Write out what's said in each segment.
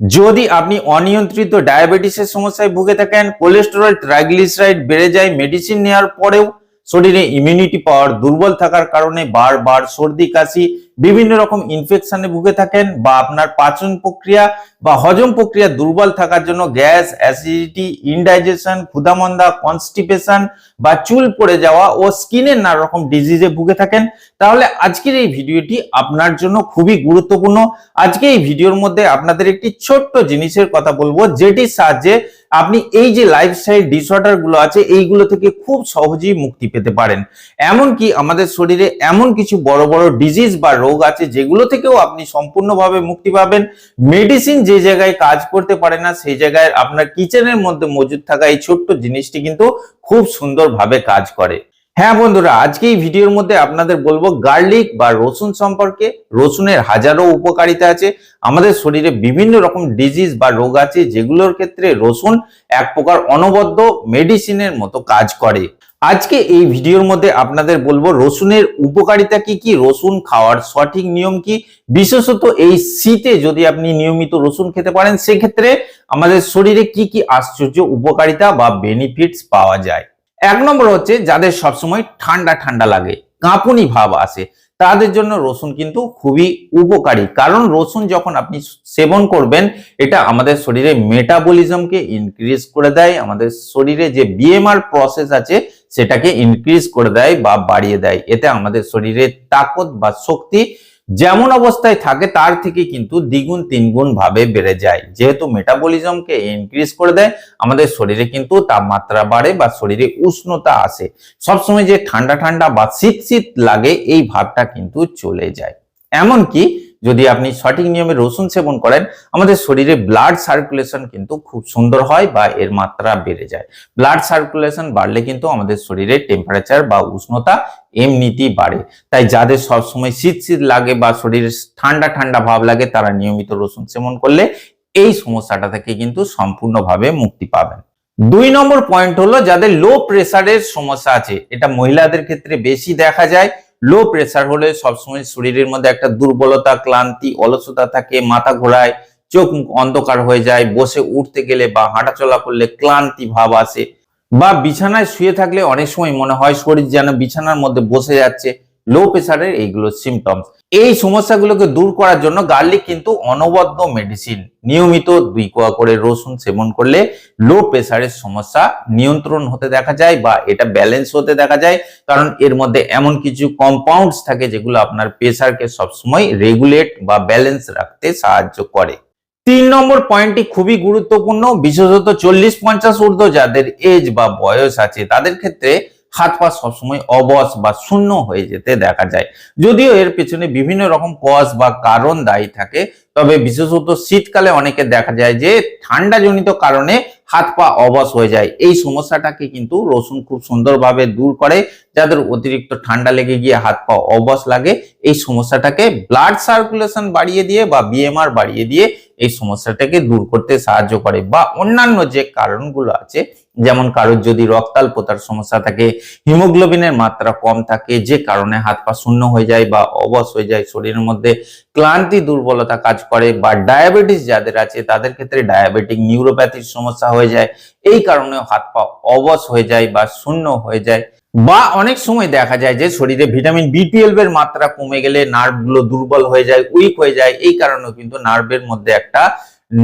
যদি আপনি অনিয়ন্ত্রিত ডায়াবেটিসের সমস্যায় ভুগে থাকেন কোলেস্টেরল ট্রাইগ্লিসারাইড বেড়ে যায় মেডিসিন নেওয়ার পরেও শরীরে ইমিউনিটি পাওয়ার দুর্বল থাকার কারণে বারবার সর্দি, কাশি, বিভিন্ন রকম ইনফেকশনে ভুগে থাকেন বা আপনার পাচন প্রক্রিয়া বা হজম প্রক্রিয়া দুর্বল থাকার জন্য গ্যাস অ্যাসিডিটি ইনডাইজেশন ক্ষুধামন্দা কনস্টিপেশন বা চুল পড়ে যাওয়া ও স্কিনের নানা রকম ডিজিজে ভুগে থাকেন। তাহলে আজকের এই ভিডিওটি আপনার জন্য খুবই গুরুত্বপূর্ণ। আজকে এই ভিডিওর মধ্যে আপনাদের একটি ছোট্ট জিনিসের কথা বলব, যেটির সাহায্যে আপনি এই যে লাইফস্টাইল ডিসঅর্ডারগুলো আছে, এইগুলো থেকে খুব সহজেই মুক্তি পেতে পারেন। এমনকি আমাদের শরীরে এমন কিছু বড় বড় ডিজিজ বা রোগ আছে, যেগুলো থেকেও আপনি সম্পূর্ণভাবে মুক্তি পাবেন। মেডিসিন যে জায়গায় কাজ করতে পারে না, সেই জায়গায় আপনার কিচেনের মধ্যে মজুদ থাকা এই ছোট্ট জিনিসটি কিন্তু খুব সুন্দরভাবে কাজ করে। হ্যাঁ বন্ধুরা, আজকে এই ভিডিওর মধ্যে আপনাদের বলব গার্লিক বা রসুন সম্পর্কে। রসুনের হাজারো উপকারিতা আছে। আমাদের শরীরে বিভিন্ন রকম ডিজিজ বা রোগ আছে, যেগুলোর ক্ষেত্রে রসুন এক প্রকার অনবদ্য মেডিসিনের মতো কাজ করে। আজকে এই ভিডিওর মধ্যে আপনাদের বলব রসুনের উপকারিতা কি কি, রসুন খাওয়ার সঠিক নিয়ম কি? বিশেষত এই শীতে যদি আপনি নিয়মিত রসুন খেতে পারেন, সেক্ষেত্রে আমাদের শরীরে কি কি আশ্চর্য উপকারিতা বা বেনিফিটস পাওয়া যায়। এক নম্বর হচ্ছে যাদের সবসময় ঠান্ডা ঠান্ডা লাগে, কাঁপুনি ভাব আসে, তাদের জন্য রসুন কিন্তু খুবই উপকারী। কারণ রসুন যখন আপনি সেবন করবেন, এটা আমাদের শরীরে মেটাবলিজমকে ইনক্রিজ করে দেয়, আমাদের শরীরে যে বিএমআর প্রসেস আছে, সেটাকে ইনক্রিজ করে দেয় বা বাড়িয়ে দেয়। এতে আমাদের শরীরে তাকত বা শক্তি যেমন অবস্থায় থাকে, তার থেকে কিন্তু দ্বিগুণ, তিনগুণ ভাবে বেড়ে যায়। যেহেতু মেটাবলিজমকে ইনক্রিজ করে দেয়, আমাদের শরীরে কিন্তু তাপমাত্রা বাড়ে বা শরীরে উষ্ণতা আসে। সবসময় যে ঠান্ডা ঠান্ডা বা শীত শীত লাগে, এই ভাবটা কিন্তু চলে যায়। এমনকি যদি আপনি সঠিক নিয়মে রসুন সেবন করেন, আমাদের শরীরে ব্লাড সার্কুলেশন কিন্তু খুব সুন্দর হয় বা এর মাত্রা বেড়ে যায়। ব্লাড সার্কুলেশন বাড়লে কিন্তু আমাদের শরীরে টেম্পারেচার বা উষ্ণতা এমনিতেই বাড়ে। তাই যাদের সবসময় শীত শীত লাগে বা শরীরে ঠান্ডা ঠান্ডা ভাব লাগে, তারা নিয়মিত রসুন সেবন করলে এই সমস্যাটা থেকে কিন্তু সম্পূর্ণভাবে মুক্তি পাবেন। দুই নম্বর পয়েন্ট হলো যাদের লো প্রেসারের সমস্যা আছে, এটা মহিলাদের ক্ষেত্রে বেশি দেখা যায়। লো প্রেসার হলে সবসময় শরীরের মধ্যে একটা দুর্বলতা, ক্লান্তি, অলসতা থাকে, মাথা ঘোরায়, চোখ মুখ অন্ধকার হয়ে যায়, বসে উঠতে গেলে বা হাঁটাচলা করলে ক্লান্তি ভাব আসে। বা বিছানায় শুয়ে থাকলে অনেক সময় মনে হয় শরীর যেন বিছানার মধ্যে বসে যাচ্ছে। লো প্রেসারের এইগুলো সিমটমস এই সমস্যাগুলোকে দূর করার জন্য গার্লিক কিন্তু অনবদ্য মেডিসিন নিয়মিত দুই কোয়া করে রসুন সেবন করলে লো প্রেসারের সমস্যা নিয়ন্ত্রণ হতে দেখা যায় বা এটা ব্যালেন্স হতে দেখা যায়। কারণ এর মধ্যে এমন কিছু কম্পাউন্ডস থাকে যেগুলো আপনার প্রেসারকে সবসময় রেগুলেট বা ব্যালেন্স রাখতে সাহায্য করে। তিন নম্বর পয়েন্টটি খুবই গুরুত্বপূর্ণ, বিশেষত চল্লিশ পঞ্চাশ ঊর্ধ্ব যাদের এজ বা বয়স আছে, তাদের ক্ষেত্রে হাত পা সবসময় অবস বা শূন্য হয়ে যেতে দেখা যায়। যদিও এর পেছনে বিভিন্ন রকম কজ বা কারণ দায়ী থাকে, তবে বিশেষত শীতকালে অনেকে দেখা যায় যে ঠান্ডা জনিত কারণে হাত পা অবস হয়ে যায়। এই সমস্যাটাকে কিন্তু রসুন খুব সুন্দরভাবে দূর করে, যাদের অতিরিক্ত ঠান্ডা লেগে গিয়ে হাত পা অবস লাগে, এই সমস্যাটাকে ব্লাড সার্কুলেশন বাড়িয়ে দিয়ে বা বিএমআর বাড়িয়ে দিয়ে এই সমস্যাটাকে দূর করতে সাহায্য করে বা অন্যান্য যে কারণগুলো আছে, যেমন কারোর যদি রক্তাল্পতার সমস্যা থাকে, হিমোগ্লোবিনের মাত্রা কম থাকে, যে কারণে হাত পা শূন্য হয়ে যায় বা অবশ হয়ে যায়, শরীরের মধ্যে ক্লান্তি, দুর্বলতা কাজ করে বা ডায়াবেটিস যাদের আছে, তাদের ক্ষেত্রে ডায়াবেটিক নিউরোপ্যাথির সমস্যা হয়ে যায়। এই কারণে হাত পা অবশ হয়ে যায় বা শূন্য হয়ে যায়। বা অনেক সময় দেখা যায় যে শরীরে ভিটামিন বি টুয়েলভ এর মাত্রা কমে গেলে নার্ভগুলো দুর্বল হয়ে যায়, উইক হয়ে যায়, এই কারণেও কিন্তু নার্ভের মধ্যে একটা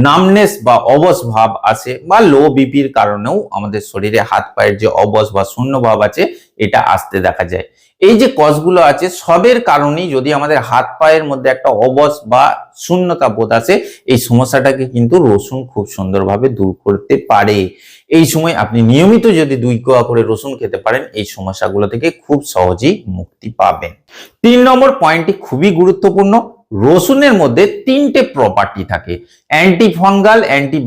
নামনেস বা অবস ভাব আসে বা লো বিপির কারণেও আমাদের শরীরে হাত পায়ের যে অবস বা শূন্য ভাব আছে, এটা আসতে দেখা যায়। এই যে কজগুলো আছে, সবের কারণেই যদি আমাদের হাত পায়ের মধ্যে একটা অবস বা শূন্যতা বোধ আসে, এই সমস্যাটাকে কিন্তু রসুন খুব সুন্দরভাবে দূর করতে পারে। এই সময় আপনি নিয়মিত যদি দুই কোয়া করে রসুন খেতে পারেন, এই সমস্যাগুলো থেকে খুব সহজেই মুক্তি পাবেন। তিন নম্বর পয়েন্টটি খুবই গুরুত্বপূর্ণ, রসুনের মধ্যে তিনটে প্রপার্টি থাকে অ্যান্টি ফাঙ্গাল অ্যান্টি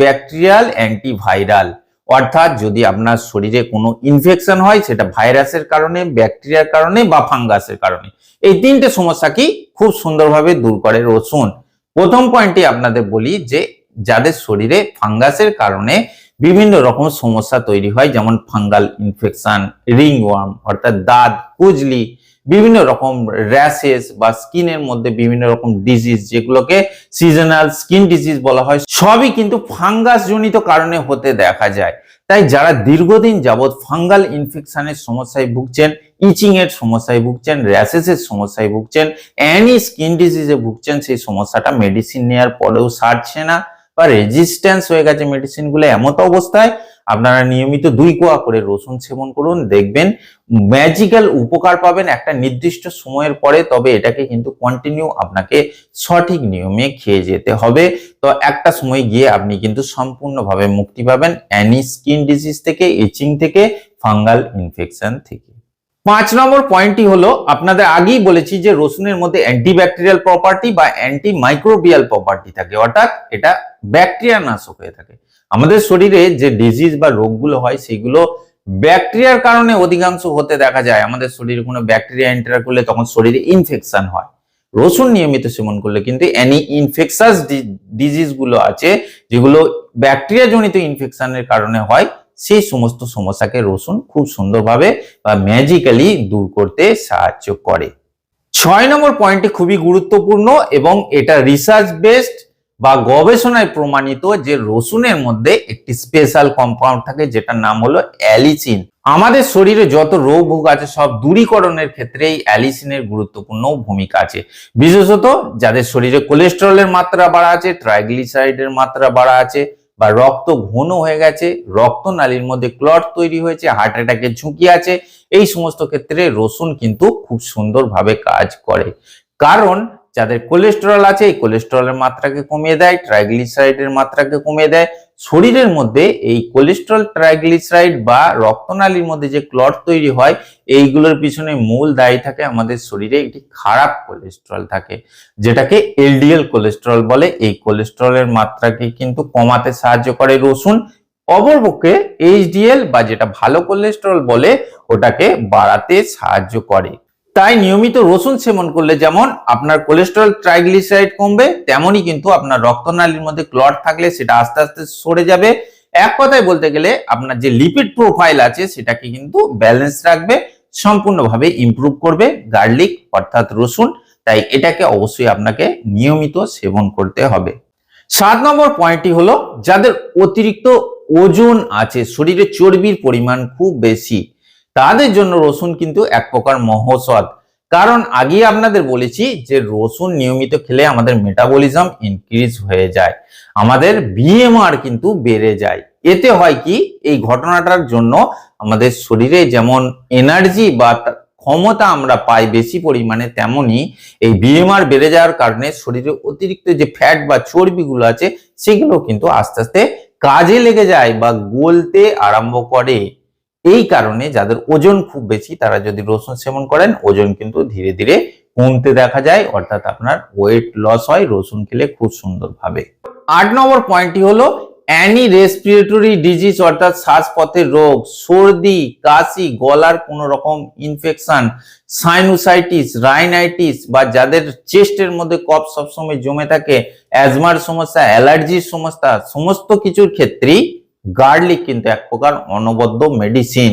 অর্থাৎ যদি আপনার শরীরে কোনো ইনফেকশন হয়, সেটা ভাইরাসের কারণে ব্যাকটেরিয়ার কারণে বা ফাঙ্গাসের কারণে। এই তিনটে সমস্যা কি খুব সুন্দরভাবে দূর করে। রসুন প্রথম পয়েন্টটি আপনাদের বলি যে, যাদের শরীরে ফাঙ্গাসের কারণে বিভিন্ন রকম সমস্যা তৈরি হয়, যেমন ফাঙ্গাল ইনফেকশন রিং ওয়ার্ম অর্থাৎ দাঁত, কুজলি বিভিন্ন রকম র্যাশেস বা স্কিনের মধ্যে বিভিন্ন রকম ডিজিজ যেগুলোকে সিজনাল স্কিন ডিজিজ বলা হয়, সবই কিন্তু ফাঙ্গাস জনিত কারণে হতে দেখা যায়। তাই যারা দীর্ঘদিন যাবৎ ফাঙ্গাল ইনফেকশনের সমস্যায় ভুগছেন ইচিং এর সমস্যায় ভুগছেন র্যাশেস এর সমস্যায় ভুগছেন অ্যানি স্কিন ডিজিজে ভুগছেন, সেই সমস্যাটা মেডিসিন নেওয়ার পরেও সারছে না। বা রেজিস্ট্যান্স হয়ে গেছে মেডিসিনগুলো এমত অবস্থায় আপনারা নিয়মিত দুই কোয়া করে রসুন সেবন করুন, দেখবেন ম্যাজিক্যাল উপকার পাবেন একটা নির্দিষ্ট সময়ের পরে, তবে এটাকে কিন্তু কন্টিনিউ আপনাকে সঠিক নিয়মে খেয়ে যেতে হবে। তো একটা সময় গিয়ে আপনি কিন্তু সম্পূর্ণভাবে মুক্তি পাবেন অ্যানি স্কিন ডিজিজ থেকে ইচিং থেকে ফাঙ্গাল ইনফেকশন থেকে। পাঁচ নম্বর পয়েন্টটি হলো, আপনাদের আগেই বলেছি যে রসুনের মধ্যে অ্যান্টিব্যাকটেরিয়াল প্রপার্টি বা অ্যান্টি মাইক্রোবিয়াল প্রপার্টি থাকে। অর্থাৎ এটা ব্যাকটেরিয়া নাশক হয়ে থাকে। আমাদের শরীরে যে ডিজিজ বা রোগগুলো হয়, সেগুলো ব্যাকটেরিয়ার কারণে অধিকাংশ হতে দেখা যায়। আমাদের শরীরে কোনো ব্যাকটেরিয়া এন্টার করলে তখন শরীরে ইনফেকশন হয়। রসুন নিয়মিত সেবন করলে কিন্তু অ্যানি ইনফেকশাস ডিজিজগুলো আছে, যেগুলো ব্যাকটেরিয়া জনিত ইনফেকশনের কারণে হয় সেই সমস্ত সমস্যাকে রসুন খুব সুন্দরভাবে বা ম্যাজিক্যালি দূর করতে সাহায্য করে। ছয় নম্বর পয়েন্টটি খুবই গুরুত্বপূর্ণ এবং এটা রিসার্চ বেসড বা গবেষণায় প্রমাণিত যে রসুনের মধ্যে একটি স্পেশাল কম্পাউন্ড থাকে যেটার নাম হলো অ্যালিসিন। আমাদের শরীরে যত রোগ ভোগ আছে সব দূরীকরণের ক্ষেত্রে এই অ্যালিসিনের গুরুত্বপূর্ণ ভূমিকা আছে। বিশেষত যাদের শরীরে কোলেস্টেরলের মাত্রা বাড়া আছে ট্রাইগ্লিসারাইডের মাত্রা বাড়া আছে বা রক্ত ঘন হয়ে গেছে, রক্তনালীর মধ্যে ক্লট তৈরি হয়েছে হার্ট অ্যাটাকের ঝুঁকি আছে। এই সমস্ত ক্ষেত্রে রসুন কিন্তু খুব সুন্দরভাবে কাজ করে। কারণ যাদের কোলেস্টেরল আছে, এই কোলেস্টেরলের মাত্রাকে কমিয়ে দেয় ট্রাইগ্লিসারাইডের মাত্রাকে কমিয়ে দেয় শরীরের মধ্যে এই কোলেস্টেরল ট্রাইগ্লিসারাইড বা রক্তনালীর মধ্যে যে ক্লট তৈরি হয়, এইগুলোর পিছনে মূল দায়ী থাকে আমাদের শরীরে একটি খারাপ কোলেস্ট্রল থাকে, যেটাকে এলডিএল কোলেস্টেরল বলে। এই কোলেস্টেরলের মাত্রাকে কিন্তু কমাতে সাহায্য করে রসুন। অপরপক্ষে এইচডিএল বা যেটা ভালো কোলেস্টেরল বলে, ওটাকে বাড়াতে সাহায্য করে। তাই নিয়মিত রসুন সেবন করলে যেমন আপনার কোলেস্টেরল ট্রাইগ্লিসারাইড কমবে, তেমনই কিন্তু আপনার রক্তনালীর মধ্যে ক্লট থাকলে সেটা আস্তে আস্তে সরে যাবে। এক কথায় বলতে গেলে আপনার যে লিপিড প্রোফাইল আছে সেটাকে কিন্তু ব্যালেন্স রাখবে, সম্পূর্ণভাবে ইমপ্রুভ করবে গার্লিক অর্থাৎ রসুন, তাই এটাকে অবশ্যই আপনাকে নিয়মিত সেবন করতে হবে। সাত নম্বর পয়েন্টটি হলো, যাদের অতিরিক্ত ওজন আছে, শরীরে চর্বির পরিমাণ খুব বেশি তাদের জন্য রসুন কিন্তু এক প্রকার মহৌষধ কারণ আগে আপনাদের বলেছি যে রসুন নিয়মিত খেলে আমাদের মেটাবলিজম ইনক্রিজ হয়ে যায়। আমাদের বিএমআর কিন্তু বেড়ে যায়। এতে হয় কি? এই ঘটনাটার জন্য আমাদের শরীরে যেমন এনার্জি বা ক্ষমতা আমরা পাই বেশি পরিমাণে, তেমনি এই বিএমআর বেড়ে যাওয়ার কারণে শরীরে অতিরিক্ত যে ফ্যাট বা চর্বিগুলো আছে, সেগুলো কিন্তু আস্তে আস্তে কাজে লেগে যায় বা গলতে আরম্ভ করে। এই কারণে যাদের ওজন খুব বেশি, তারা যদি রসুন সেবন করেন, ওজন কিন্তু ধীরে ধীরে কমতে দেখা যায়। অর্থাৎ আপনার ওয়েট লস হয়, রসুন খেলে খুব সুন্দরভাবে। আট নম্বর পয়েন্টটি হলো অ্যানি রেসপিরেটরি ডিজিজ অর্থাৎ শ্বাসপথের রোগ, সর্দি, কাশি, গলার কোনো রকম ইনফেকশন সাইনোসাইটিস রাইনাইটিস বা যাদের চেস্টের মধ্যে কফ সবসময় জমে থাকে অ্যাজমার সমস্যা অ্যালার্জির সমস্যা, সমস্ত কিছুর ক্ষেত্রেই গার্লিক কিন্তু এক প্রকার অনবদ্য মেডিসিন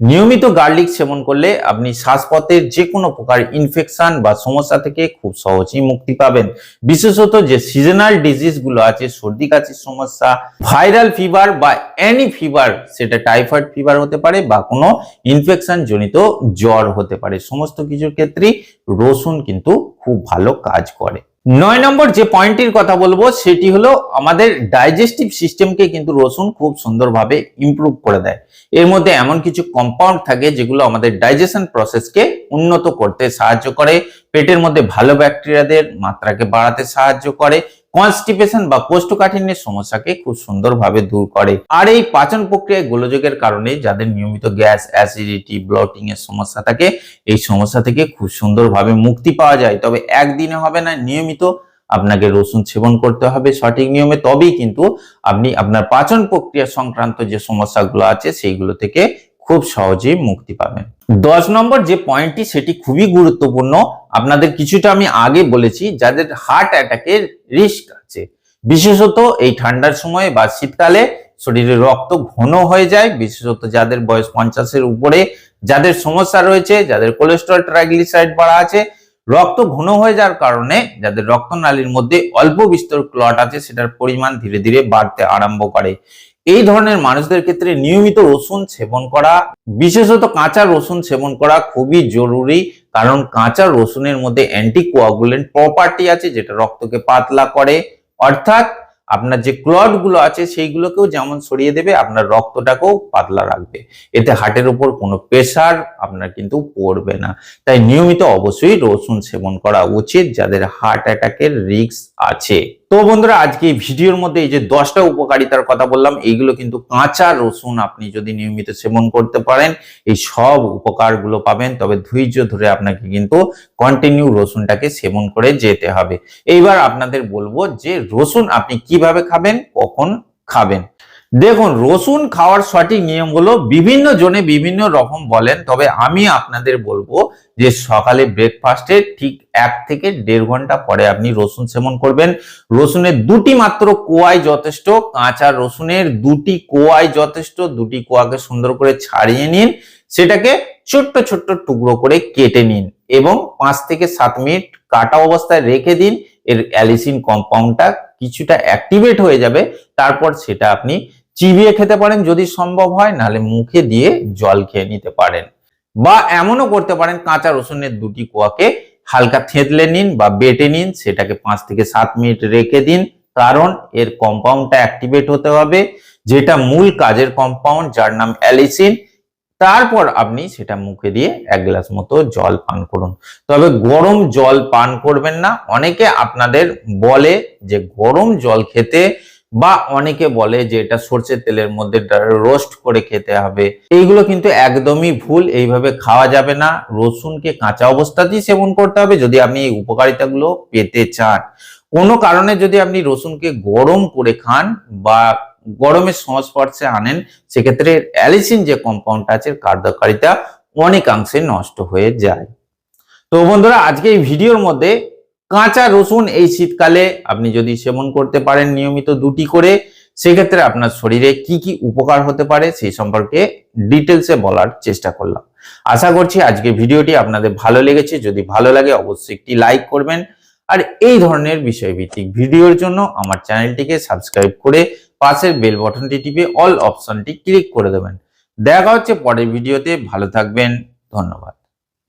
নিয়মিত গার্লিক সেবন করলে আপনি শ্বাসপথের যে কোনো প্রকার ইনফেকশন বা সমস্যা থেকে খুব সহজেই মুক্তি পাবেন। বিশেষত যে সিজনাল ডিজিজগুলো আছে, সর্দি, কাশির সমস্যা ভাইরাল ফিভার বা অ্যানি ফিভার সেটা টাইফয়েড ফিভার হতে পারে বা কোনো ইনফেকশন জনিত জ্বর হতে পারে। সমস্ত কিছুর ক্ষেত্রেই রসুন কিন্তু খুব ভালো কাজ করে। নয় নম্বর যে পয়েন্টটির কথা বলব, সেটি হলো আমাদের ডাইজেস্টিভ সিস্টেমকে কিন্তু রসুন খুব সুন্দরভাবে ইমপ্রুভ করে দেয়। এর মধ্যে এমন কিছু কম্পাউন্ড থাকে যেগুলো আমাদের ডাইজেশন প্রসেসকে উন্নত করতে সাহায্য করে। পেটের মধ্যে ভালো ব্যাকটেরিয়াদের মাত্রাকে বাড়াতে সাহায্য করে। কনস্টিপেশন বা কোষ্ঠকাঠিন্যের সমস্যাকে খুব সুন্দরভাবে দূর করে। আর এই পাচন প্রক্রিয়ায় গোলযোগের কারণে যাদের নিয়মিত গ্যাস অ্যাসিডিটি ব্লটিং এর সমস্যা থাকে, এই সমস্যা থেকে খুব সুন্দরভাবে মুক্তি পাওয়া যায়। তবে একদিনে হবে না, নিয়মিত আপনাকে রসুন সেবন করতে হবে সঠিক নিয়মে। তবেই কিন্তু আপনি আপনার পাচন প্রক্রিয়া সংক্রান্ত যে সমস্যাগুলো আছে, সেইগুলো থেকে খুব সহজেই মুক্তি পাবেন। দশ নম্বর যে পয়েন্টটি সেটি খুবই গুরুত্বপূর্ণ। আপনাদের কিছুটা আমি আগে বলেছি, যাদের হার্ট অ্যাটাকের রিস্ক আছে। বিশেষত এই ঠান্ডার সময় বা শীতকালে শরীরে রক্ত ঘন হয়ে যায়। বিশেষত যাদের বয়স পঞ্চাশের উপরে, যাদের সমস্যা রয়েছে, যাদের কোলেস্ট্রল ট্রাইগ্লিসাইড বাড়া আছে, রক্ত ঘন হয়ে যাওয়ার কারণে যাদের রক্তনালীর মধ্যে অল্প বিস্তর ক্লট আছে, সেটার পরিমাণ ধীরে ধীরে বাড়তে আরম্ভ করে। এই ধরনের মানুষদের ক্ষেত্রে নিয়মিত রসুন সেবন করা, বিশেষত কাঁচা রসুন সেবন করা খুবই জরুরি, কারণ কাঁচা রসুনের মধ্যে অ্যান্টি কোয়াগুলেন্ট প্রপার্টি আছে যেটা রক্তকে পাতলা করে। অর্থাৎ আপনার যে ক্লটগুলো আছে সেইগুলোকেও যেমন সরিয়ে দেবে, আপনার রক্তটাকেও পাতলা রাখবে। এতে হার্টের উপর কোনো প্রেশার আপনার কিন্তু পড়বে না। তাই নিয়মিত অবশ্যই রসুন সেবন করা উচিত, যাদের হার্ট অ্যাটাকের রিস্ক আছে। তো বন্ধুরা, আজকে এই ভিডিওর মধ্যে এই যে দশটা উপকারিতার কথা বললাম, এইগুলো কিন্তু কাঁচা রসুন আপনি যদি নিয়মিত সেবন করতে পারেন, এই সব উপকারগুলো পাবেন। তবে ধৈর্য ধরে আপনাকে কিন্তু কন্টিনিউ রসুনটাকে সেবন করে যেতে হবে। এইবার আপনাদের বলব যে রসুন আপনি কীভাবে খাবেন, কখন খাবেন? দেখুন, রসুন খাওয়ার সঠিক নিয়মগুলো বিভিন্ন জনে বিভিন্ন রকম বলেন, তবে আমি আপনাদের বলব যে সকালে ব্রেকফাস্টে ঠিক এক থেকে দেড় ঘণ্টা পরে আপনি রসুন সেবন করবেন। রসুনের দুটি মাত্র কোয়াই যথেষ্ট, কাঁচা রসুনের দুটি কোয়াই যথেষ্ট, দুটি কোয়াকে সুন্দর করে ছাড়িয়ে নিন, সেটাকে ছোট্ট ছোট্ট টুকরো করে কেটে নিন এবং পাঁচ থেকে সাত মিনিট কাটা অবস্থায় রেখে দিন। এর অ্যালিসিন কম্পাউন্ডটা কিছুটা অ্যাক্টিভেট হয়ে যাবে, তারপর সেটা আপনি চিবিয়ে খেতে পারেন, যদি সম্ভব হয়, নাহলে মুখে দিয়ে জল খেয়ে নিতে পারেন। বা এমনও করতে পারেন, কাঁচা রসুনের দুটি কোয়াকে হালকা থেতলে নিন বা বেটে নিন, সেটাকে পাঁচ থেকে সাত মিনিট রেখে দিন। কারণ এর কম্পাউন্ডটা অ্যাক্টিভেট হতে হবে, যেটা মূল কাজের কম্পাউন্ড, যার নাম অ্যালিসিন। তারপর আপনি সেটা মুখে দিয়ে এক গ্লাস মতো জল পান করুন। তবে গরম জল পান করবেন না। অনেকে আপনাদের বলে যে গরম জল খেতে বা অনেকে বলে যে এটা সর্ষের তেলের মধ্যে রোস্ট করে খেতে হবে। এইগুলো কিন্তু একদমই ভুল, এইভাবে খাওয়া যাবে না। রসুনকে কাঁচা অবস্থাতেই সেবন করতে হবে যদি আপনি এই উপকারিতাগুলো পেতে চান। কোনো কারণে যদি আপনি রসুনকে গরম করে খান বা গরমের সংস্পর্শে আনেন, সেক্ষেত্রে অ্যালিসিন যে কম্পাউন্ডটা আছে কার্যকারিতা অনেকাংশে নষ্ট হয়ে যায়। তো বন্ধুরা, আজকে এই ভিডিওর মধ্যে কাঁচা রসুন এই শীতকালে আপনি যদি সেবন করতে পারেন নিয়মিত দুটি করে, সেক্ষেত্রে আপনার শরীরে কি কি উপকার হতে পারে সেই সম্পর্কে ডিটেলসে বলার চেষ্টা করলাম। আশা করছি আজকে ভিডিওটি আপনাদের ভালো লেগেছে। যদি ভালো লাগে অবশ্যই একটি লাইক করবেন। আর এই ধরনের বিষয়ভিত্তিক ভিডিওর জন্য আমার চ্যানেলটিকে সাবস্ক্রাইব করে পাশের বেল বটনটি টিপে অল অপশনটি ক্লিক করে দেবেন। দেখা হচ্ছে পরের ভিডিওতে। ভালো থাকবেন। ধন্যবাদ।